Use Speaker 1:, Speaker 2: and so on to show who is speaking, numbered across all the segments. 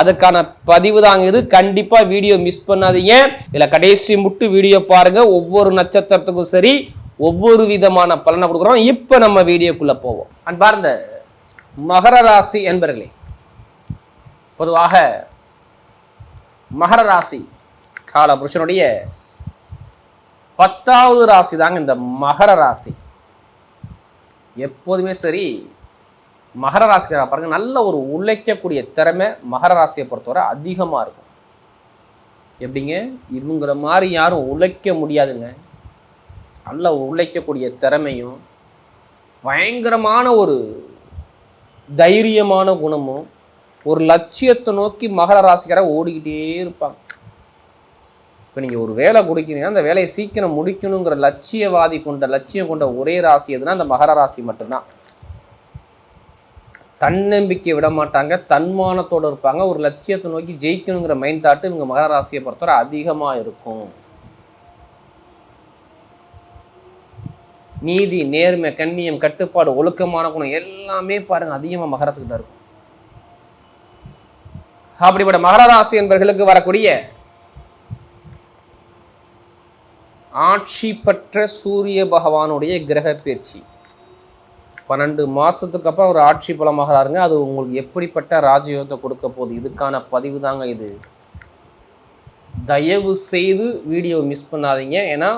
Speaker 1: அதுக்கான பதிவு தாங்க இது கண்டிப்பா வீடியோ மிஸ் பண்ணாதீங்க. இதுல கடைசி முட்டு வீடியோ பாருங்க. ஒவ்வொரு நட்சத்திரத்துக்கும் சரி ஒவ்வொரு விதமான பலனை கொடுக்குறோம். இப்ப நம்ம வீடியோக்குள்ள போவோம். அன்பார்ந்த மகர ராசி என்பர்களே பொதுவாக மகர ராசி கால புருஷனுடைய பத்தாவது ராசி தாங்க இந்த மகர ராசி. எப்போதுமே சரி மகர ராசிக்கார பாருங்க நல்ல ஒரு உழைக்கக்கூடிய திறமை மகர ராசியை பொறுத்தவரை அதிகமாக இருக்கும். எப்படிங்க? இவங்கிற மாதிரி யாரும் உழைக்க முடியாதுங்க. நல்ல உழைக்கக்கூடிய திறமையும் பயங்கரமான ஒரு தைரியமான குணமும் ஒரு லட்சியத்தை நோக்கி மகர ராசிக்கார ஓடிக்கிட்டே இருப்பாங்க. இப்போ நீங்கள் ஒரு வேலை கொடுக்கிறீங்கன்னா அந்த வேலையை சீக்கிரம் முடிக்கணுங்கிற லட்சியவாதி கொண்ட லட்சியம் கொண்ட ஒரே ராசி எதுனா அந்த மகர ராசி மட்டும்தான். தன்னம்பிக்கை விட மாட்டாங்க தன்மானத்தோடு இருப்பாங்க. ஒரு லட்சியத்தை நோக்கி ஜெயிக்கணுங்கிற மைண்ட் தாட்டு இவங்க மகராசியை பொறுத்தவரை அதிகமாக இருக்கும். நீதி நேர்மை கண்ணியம் கட்டுப்பாடு ஒழுக்கமான குணம் எல்லாமே பாருங்கள் அதிகமாக மகரத்துக்கு தான் இருக்கும். அப்படிப்பட்ட மகராசி என்பவர்களுக்கு வரக்கூடிய ஆட்சி பெற்ற சூரிய பகவானுடைய கிரக பயிற்சி. பன்னெண்டு மாதத்துக்கு அப்புறம் ஒரு ஆட்சி பலமாகிறாருங்க. அது உங்களுக்கு எப்படிப்பட்ட ராஜயோகத்தை கொடுக்க போகுது? இதுக்கான பதிவு தாங்க இது. தயவு செய்து வீடியோ மிஸ் பண்ணாதீங்க. ஏன்னா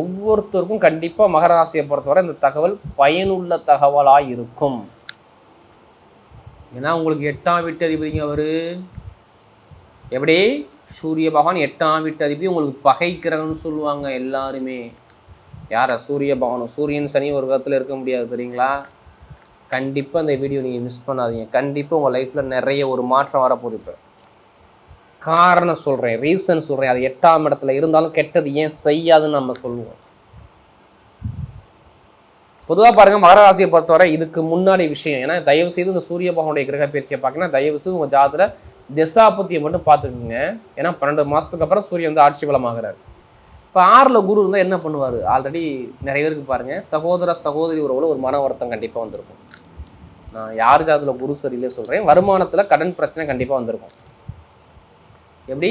Speaker 1: ஒவ்வொருத்தருக்கும் கண்டிப்பாக மகர ராசியை பொறுத்தவரை இந்த தகவல் பயனுள்ள தகவலாக இருக்கும். ஏன்னா உங்களுக்கு எட்டாம் வீட்டு அதிபதிங்க அவர். எப்படி? சூரிய பகவான் எட்டாம் வீட்டு அதிபதி. உங்களுக்கு பகைக்கிறன்னு சொல்லுவாங்க எல்லாருமே. யாரை? சூரிய பகவானும் சூரியன் சனி ஒரு விதத்தில் இருக்க முடியாது தெரியுங்களா? கண்டிப்பாக இந்த வீடியோ நீங்கள் மிஸ் பண்ணாதீங்க. கண்டிப்பாக உங்கள் லைஃப்பில் நிறைய ஒரு மாற்றம் வரப்போகுது இப்போ. காரணம் சொல்கிறேன் ரீசன் சொல்கிறேன் அது எட்டாம் இடத்துல இருந்தாலும் கெட்டது ஏன் செய்யாதுன்னு நம்ம சொல்லுவோம். பொதுவாக பாருங்க மகராசியை பொறுத்தவரை இதுக்கு முன்னாடி விஷயம். ஏன்னா தயவு செய்து இந்த சூரிய பகவானுடைய கிரக பயிற்சியை பார்க்கணும் தயவு செய்து உங்கள் ஜாதத்துல திசாபத்தியை மட்டும் பார்த்துக்குங்க. ஏன்னா பன்னெண்டு மாதத்துக்கு அப்புறம் சூரியன் வந்து ஆட்சி பலமாகிறார். இப்போ ஆறில் குரு இருந்தால் என்ன பண்ணுவார்? ஆல்ரெடி நிறைய பேருக்கு பாருங்கள் சகோதர சகோதரி உறவில் ஒரு மன வருத்தம் கண்டிப்பாக வந்திருக்கும். நான் யார் ஜாதத்தில் குரு சரியில்லை சொல்கிறேன் வருமானத்தில் கடன் பிரச்சனை கண்டிப்பாக வந்திருக்கும். எப்படி?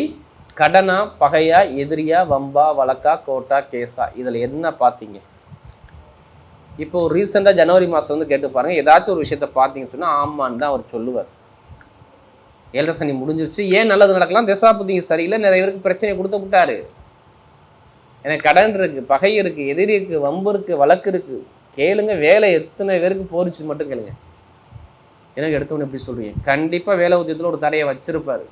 Speaker 1: கடனா பகையா எதிரியா வம்பா வழக்கா கோட்டா கேஸா? இதில் என்ன பார்த்தீங்க இப்போ ரீசெண்டாக ஜனவரி மாதம் வந்து கேட்டு பாருங்கள் ஏதாச்சும் ஒரு விஷயத்த பார்த்தீங்கன்னு சொன்னால் ஆமான்னு தான் அவர் சொல்லுவார். ஏழரை சனி முடிஞ்சிருச்சு. ஏன் நல்லது நடக்கலாம்? திசாபுத்திங்க சரியில்லை. நிறைய பேருக்கு பிரச்சனையை கொடுத்து விட்டாரு. எனக்கு கடன் இருக்குது பகை இருக்குது எதிரி இருக்கு வம்பு இருக்குது வழக்கு இருக்குது கேளுங்க வேலை எத்தனை பேருக்கு போரிச்சு மட்டும் கேளுங்க. எனக்கு எடுத்தவொன்னு எப்படி சொல்கிறீங்க கண்டிப்பாக வேலை உத்தியத்தில் ஒரு தடையை வச்சுருப்பார்.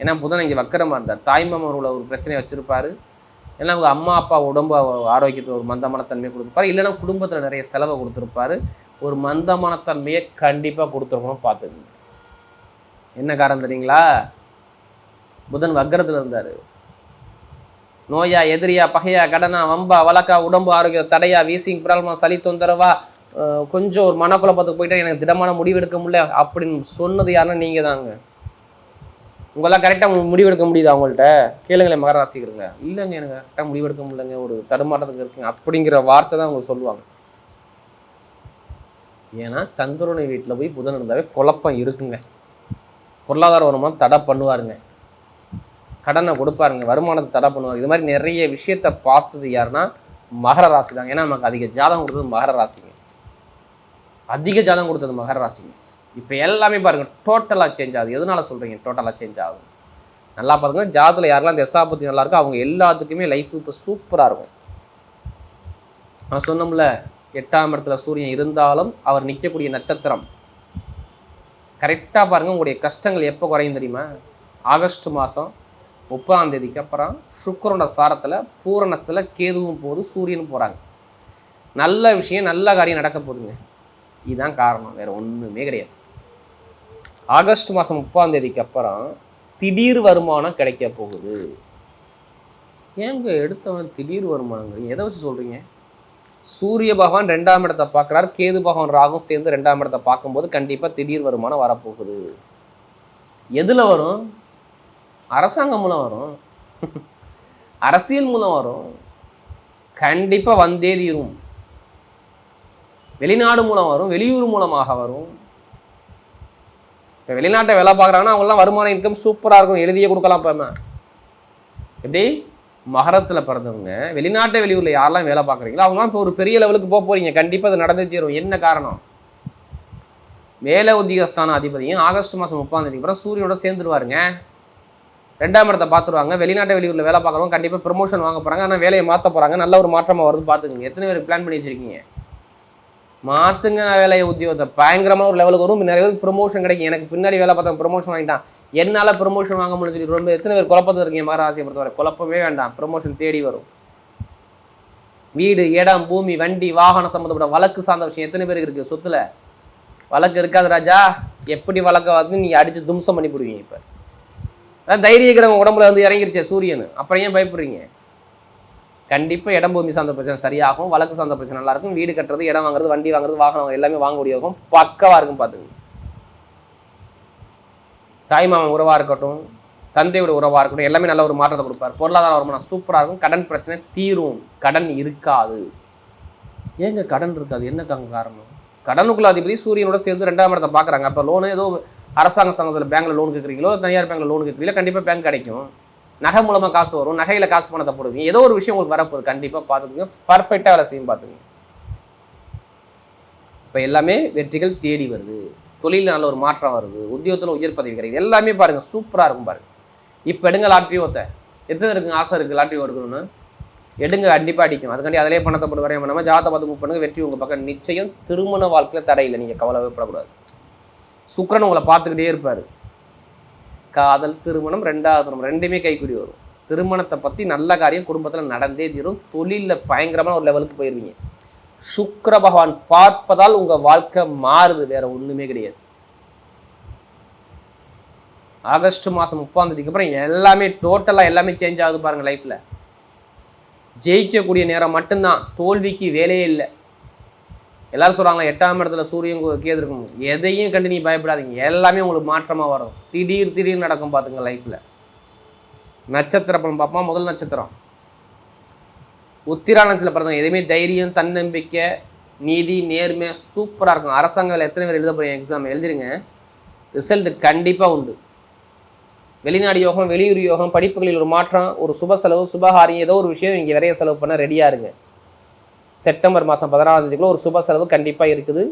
Speaker 1: ஏன்னா புதன் இங்கே வக்கரமாக இருந்தார். தாய்மாமரோட ஒரு பிரச்சனையை வச்சுருப்பார். ஏன்னா அவங்க அம்மா அப்பா உடம்பு ஆரோக்கியத்தை ஒரு மந்தமானத்தன்மையை கொடுத்துருப்பாரு இல்லைன்னா குடும்பத்தில் நிறைய செலவை கொடுத்துருப்பாரு. ஒரு மந்தமானத்தன்மையை கண்டிப்பாக கொடுத்துருக்கணும் பார்த்துக்கோங்க. என்ன காரணம் தெரியுங்களா? புதன் வக்கரத்தில் இருந்தார். நோயா எதிரியா பகையா கடனா வம்பா வழக்கா உடம்பு ஆரோக்கியம் தடையா வீசிங் ப்ராப்ளமா சளி தொந்தரவா கொஞ்சம் ஒரு மனக்குழப்பத்துக்கு போயிட்டா எனக்கு திடமான முடிவு எடுக்க முடியல அப்படின்னு சொன்னது யாருன்னா நீங்க தாங்க. உங்களால் கரெக்டாக முடிவெடுக்க முடியுது அவங்கள்ட்ட கேளுங்களேன் மகர ராசிக்கிறங்க இல்லைங்க எனக்கு கரெக்டாக முடிவெடுக்க முடியலங்க. ஒரு தடுமாற்றத்துக்கு இருக்குங்க அப்படிங்கிற வார்த்தை தான் அவங்க சொல்லுவாங்க. ஏன்னா சந்திரனை வீட்டில் போய் புதன் இருந்தாவே குழப்பம் இருக்குங்க. பொருளாதார வருமானம் தடை பண்ணுவாருங்க. கடனை கொடுப்பாருங்க வருமானத்தை தடை பண்ணுவார். இது மாதிரி நிறைய விஷயத்த பார்த்தது யாருன்னா மகர ராசி தாங்க. ஏன்னா நமக்கு அதிக ஜாதகம் கொடுத்தது மகர ராசிங்க. அதிக ஜாதகம் கொடுத்தது மகர ராசிங்க. இப்போ எல்லாமே பாருங்கள் டோட்டலாக சேஞ்ச் ஆகுது. எதனால சொல்கிறீங்க டோட்டலாக சேஞ்ச் ஆகுது. நல்லா பாருங்க ஜாதத்தில் யாரெல்லாம் தசாபத்தி நல்லா இருக்கோ அவங்க எல்லாத்துக்குமே லைஃப் இப்போ சூப்பராக இருக்கும். நான் சொன்னோம்ல எட்டாம் இடத்துல சூரியன் இருந்தாலும் அவர் நிற்கக்கூடிய நட்சத்திரம். கரெக்டாக பாருங்கள் உங்களுடைய கஷ்டங்கள் எப்போ குறையும் தெரியுமா? ஆகஸ்ட் மாதம் முப்பதாம் தேதிக்கு அப்புறம் சுக்கரோட சாரத்தில் பூரணத்தில் கேதுவும் போகுது சூரியனும் போகிறாங்க நல்ல விஷயம் நல்ல காரியம் நடக்க போகுதுங்க. இதுதான் காரணம். வேறு ஒன்றுமே கிடையாது. ஆகஸ்ட் மாதம் முப்பதாம் தேதிக்கு அப்புறம் திடீர் வருமானம் கிடைக்க போகுது. ஏங்க எடுத்தவன் திடீர் வருமானங்கிறீங்க? எதை வச்சு சொல்கிறீங்க சூரிய பகவான் ரெண்டாம் இடத்தை பார்க்குறாரு. கேது பகவான் ராகும் சேர்ந்து ரெண்டாம் இடத்தை பார்க்கும்போது கண்டிப்பாக திடீர் வருமானம் வரப்போகுது. எதில் வரும்? அரசாங்கம் மூலம் வரும். அரசியல் மூலம் வரும். கண்டிப்பாக வந்தே தீரும். வெளிநாடு மூலம் வரும் வெளியூர் மூலமாக வரும். இப்போ வெளிநாட்டை வேலை பார்க்குறாங்கன்னா அவங்களாம் வருமான இன்கம் சூப்பராக இருக்கும். எழுதியே கொடுக்கலாம் இப்போ எப்படி? மகரத்தில் பிறந்தவங்க வெளிநாட்டு வெளியூரில் யாரெல்லாம் வேலை பார்க்குறீங்களோ அவங்களாம் இப்போ ஒரு பெரிய லெவலுக்கு போக போகிறீங்க கண்டிப்பாக அது நடந்தே தீரும். என்ன காரணம்? வேலை உத்தியோகஸ்தான அதிபதியும் ஆகஸ்ட் மாதம் முப்பாந்தேதி அப்புறம் சூரியனோட சேர்ந்துருவாருங்க. ரெண்டாம் இடத்தை பார்த்துருவாங்க. வெளிநாட்டு வெளியூரில் வேலை பார்க்குறவங்க கண்டிப்பாக ப்ரொமோஷன் வாங்க போகிறாங்க ஆனால் வேலையை மாற்ற போகிறாங்க நல்ல ஒரு மாற்றமாக வருது பார்த்துக்குங்க. எத்தனை பேர் பிளான் பண்ணி வச்சிருக்கீங்க? மாற்றுங்க வேலையை உத்தியோகத்தை. பயங்கரமாக ஒரு லெவலுக்கு வரும். நிறைய பேருக்கு ப்ரொமோஷன் கிடைக்கும். எனக்கு பின்னாடி வேலை பார்த்தா ப்ரொமோஷன் வாங்கிட்டான். என்னால் ப்ரொமோஷன் வாங்க முடியும் சொல்லி ரொம்ப எத்தனை பேர் குழப்பத்தில் இருக்கீங்க? மகராசியை பொறுத்தவரை. குழப்பமே வேண்டாம். ப்ரொமோஷன் தேடி வரும். வீடு இடம் பூமி வண்டி வாகனம் சம்மந்தப்பட்ட வழக்கு சார்ந்த விஷயம் எத்தனை பேருக்கு இருக்குது சொத்துல. வழக்கு இருக்காது ராஜா. எப்படி வழக்கை வந்து நீங்கள் அடித்து தும்சம் பண்ணி போடுவீங்க இப்போ. அதான் தைரிய கிரகம் உடம்புல வந்து இறங்கிருச்சே சூரியன். அப்புறம் ஏன் பயப்படுறீங்க? கண்டிப்பாக இடம் பூமி சார்ந்த பிரச்சனை சரியாகும் வழக்கு சார்ந்த பிரச்சனை நல்லா இருக்கும் வீடு கட்டுறது இடம் வாங்குறது வண்டி வாங்குறது வாகனம் வாங்குறது எல்லாமே வாங்க முடியாகும் பக்கவாக இருக்கும் பார்த்துங்க தாய்மாமன் உறவாக இருக்கட்டும் தந்தையோட உறவாக இருக்கட்டும் எல்லாமே நல்ல ஒரு மாற்றத்தை கொடுப்பார். பொருளாதார வருமானம் சூப்பராக இருக்கும். கடன் பிரச்சனை தீரும். கடன் இருக்காது. ஏங்க கடன் இருக்காது? என்ன காரணம்? கடனுக்குள்ள அதிபதி சூரியனோட சேர்ந்து ரெண்டாம் இடத்தை பார்க்குறாங்க. அப்போ லோனு ஏதோ அரசாங்க சங்கத்தில் பேங்க்ல லோன் கேட்குறீங்களோ தனியார் பேங்க்ல லோன் கேட்குறீங்களோ கண்டிப்பாக பேங்க் கிடைக்கும். நகை மூலமாக காசு வரும். நகையில் காசு பணத்தை போடுவீங்க. ஏதோ ஒரு விஷயம் உங்களுக்கு வரப்போகுது. கண்டிப்பாக பார்த்துக்குங்க. பர்ஃபெக்டாக வேலை செய்யும் பார்த்துக்குங்க. இப்போ எல்லாமே வெற்றிகள் தேடி வருது. தொழிலில் நல்ல ஒரு மாற்றம் வருது. உத்தியோகத்தில் உயர் பதவி கிடைக்குது. எல்லாமே பாருங்கள் சூப்பராக இருக்கும் பாருங்க. இப்போ எடுங்க லாட்ரி ஓத்த எத்தனை இருக்குங்க ஆசை இருக்குது லாட்ரி எடுக்கணும்னு எடுங்க கண்டிப்பாக அடிக்கும் அதுக்காண்டி அதிலே பணத்தை போட்டு வரையும் நம்ம ஜாதகத்தை பார்த்து மூவ் பண்ணுங்க. வெற்றி உங்கள் பக்கம் நிச்சயம் திருமண வாழ்க்கையில் தடையில் நீங்கள் கவலைப்படக்கூடாது. சுக்கிரன் உங்களை பார்த்துக்கிட்டே இருப்பார். காதல் திருமணம் ரெண்டாவது திருமணம் ரெண்டுமே கைக்குடி வரும். திருமணத்தை பற்றி நல்ல காரியம் குடும்பத்தில் நடந்தே தீரும். தொழிலில் பயங்கரமான ஒரு லெவலுக்கு போயிடுவீங்க சுக்கர பகவான் பார்ப்பதால் உங்கள் வாழ்க்கை மாறுது வேற ஒன்றுமே கிடையாது. ஆகஸ்ட் மாதம் முப்பாம் தேதிக்கு அப்புறம் எல்லாமே டோட்டலாக எல்லாமே சேஞ்ச் ஆகுது பாருங்கள் லைஃப்பில் ஜெயிக்கக்கூடிய நேரம் மட்டும்தான். தோல்விக்கு வேலையே இல்லை. எல்லாரும் சொல்கிறாங்க எட்டாம் இடத்துல சூரியன் கு- கேது இருக்கும் எதையும் கண்டு நீ பயப்படாதீங்க. எல்லாமே உங்களுக்கு மாற்றமாக வரும். திடீர் திடீர் நடக்கும் பார்த்துங்க லைஃப்பில் நட்சத்திர பலன் பார்ப்போம் முதல் நட்சத்திரம். உத்திரா நட்சத்திரம் பிறந்தவங்க எதுவுமே தைரியம் தன்னம்பிக்கை நீதி நேர்மை சூப்பராக இருக்கும். அரசாங்க வேலை எத்தனை பேர் எழுத போகிறீங்க எக்ஸாம் எழுதிருங்க. ரிசல்ட் கண்டிப்பாக உண்டு. வெளிநாடு யோகம் வெளியூர் யோகம் படிப்புகளில் ஒரு மாற்றம் ஒரு சுப செலவு சுபகாரியம் ஏதோ ஒரு விஷயம் இங்கே விரைய செலவு பண்ண ரெடியாக இருங்க. செப்டம்பர் மாதம் பதினாறாம் தேதிக்குள்ள ஒரு சுப செலவு கண்டிப்பாக இருக்குது.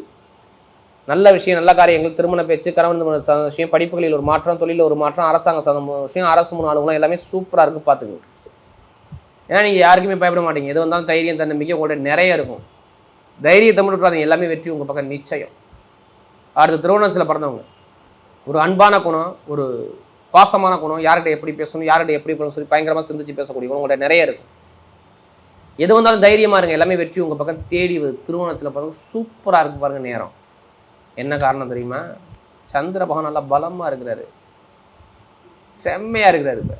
Speaker 1: நல்ல விஷயம் நல்ல காரியங்கள் திருமண பேச்சு கணவன் சார்ந்த விஷயம் படிப்புகளில் ஒரு மாற்றம் தொழிலில் ஒரு மாற்றம் அரசாங்க சார்ந்த விஷயம் அரசு முன் ஆளுங்களும் எல்லாமே சூப்பராக இருக்குது பார்த்துக்கோங்க ஏன்னா நீங்கள் யாருக்குமே பயப்பட மாட்டீங்க. எது வந்தாலும் தைரியம் தன்னம்பிக்கை உங்கள்கிட்ட நிறைய இருக்கும். தைரியத்தை மட்டும் விட்றாதீங்க எல்லாமே வெற்றி உங்கள் பக்கம் நிச்சயம். அடுத்து திருவண்ணாமலையில் பிறந்தவங்க. ஒரு அன்பான குணம் ஒரு பாசமான குணம். யார்கிட்ட எப்படி பேசணும் யார்கிட்ட எப்படி பேசணும் சொல்லி பயங்கரமாக சிந்திச்சு பேசக்கூடிய குணம் நிறைய இருக்கும். எது வந்தாலும் தைரியமாக இருங்க. எல்லாமே வெற்றி உங்கள் பக்கம் தேடி வருது. திருவோணத்தில் பாருங்க சூப்பராக இருக்கு பாருங்கள் நேரம். என்ன காரணம் தெரியுமா? சந்திர பகவான் நல்லா பலமாக இருக்கிறாரு. செம்மையாக இருக்கிறாரு இப்போ.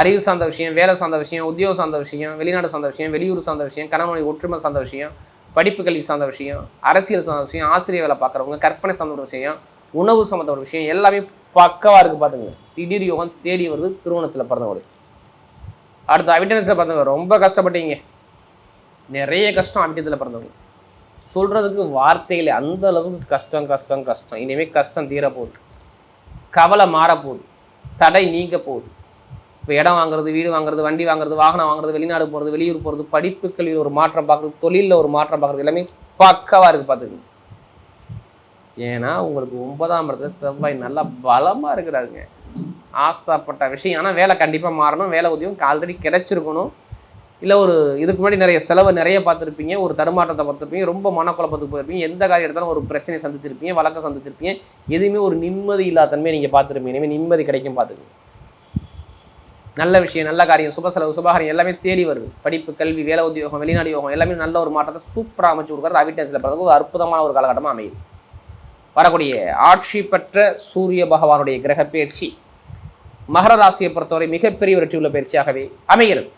Speaker 1: அறிவு சார்ந்த விஷயம் வேலை சார்ந்த விஷயம் உத்தியோகம் சார்ந்த விஷயம் வெளிநாடு சார்ந்த விஷயம் வெளியூர் சார்ந்த விஷயம் கணவனை ஒற்றுமை சார்ந்த விஷயம் படிப்பு கல்வி சார்ந்த விஷயம் அரசியல் சார்ந்த விஷயம் ஆசிரியர் வேலை பார்க்குறவங்க கற்பனை சார்ந்த ஒரு விஷயம் உணவு சம்மந்த ஒரு விஷயம் எல்லாமே பக்கவாக இருக்குது பார்த்துங்க திடீர் யோகம் தேடி வருது திருவோணத்தில் பிறந்தவங்களுக்கு. அடுத்து அவிட்டனத்தில் பிறந்தவங்க ரொம்ப கஷ்டப்பட்டீங்க. நிறைய கஷ்டம் அவிட்டத்தில் பிறந்தவங்க. சொல்கிறதுக்கு வார்த்தைகளே அந்த அளவுக்கு கஷ்டம் கஷ்டம் கஷ்டம். இனிமேல் கஷ்டம் தீரப்போகுது. கவலை மாறப்போகுது. தடை நீங்க போகுது இப்போ இடம் வாங்குறது வீடு வாங்குறது வண்டி வாங்குறது வாகனம் வாங்குறது வெளிநாடு போகிறது வெளியூர் போகிறது படிப்புகளில் ஒரு மாற்றம் பார்க்குறது தொழிலில் ஒரு மாற்றம் பார்க்குறது எல்லாமே பக்கவாக இருக்குது பார்த்துக்கங்க. ஏன்னா உங்களுக்கு ஒன்பதாம் இடத்துல செவ்வாய் நல்லா பலமாக இருக்கிறாருங்க. ஆசைப்பட்ட விஷயம். ஆனால் வேலை கண்டிப்பாக மாறணும். வேலை உதவியும் ஆல்ரெடி கிடச்சிருக்கணும். இல்லை ஒரு இதுக்கு முன்னாடி நிறைய செலவு நிறைய பார்த்துருப்பீங்க. ஒரு தடுமாற்றத்தை பார்த்துருப்பீங்க. ரொம்ப மனக்குழப்பத்துக்கு போயிருப்பீங்க. எந்த காரியம் எடுத்தாலும் ஒரு பிரச்சனை சந்திச்சிருப்பீங்க. வழக்கம் சந்திச்சிருப்பீங்க. எதுவுமே ஒரு நிம்மதி இல்லாத தன்மையை நீங்கள் பார்த்துருப்பீங்க. இனிமேல் நிம்மதி கிடைக்கும் பார்த்துக்கோங்க. நல்ல விஷயம் நல்ல காரியம் சுப செலவு சுபகாரியம் எல்லாமே தேடி வருது. படிப்பு கல்வி வேலை உத்தியோகம் வெளிநாடு யோகம் எல்லாமே நல்ல ஒரு மாற்றத்தை சூப்பராக அமைச்சு கொடுக்குறது அவிட்டன்ஸில் பிறகு ஒரு அற்புதமான ஒரு காலகட்டமாக அமையுது. வரக்கூடிய ஆட்சி பெற்ற சூரிய பகவானுடைய கிரக பயிற்சி மகர ராசியை பொறுத்தவரை மிகப்பெரிய ஒரு டியூல பயிற்சியாகவே அமைகிறது.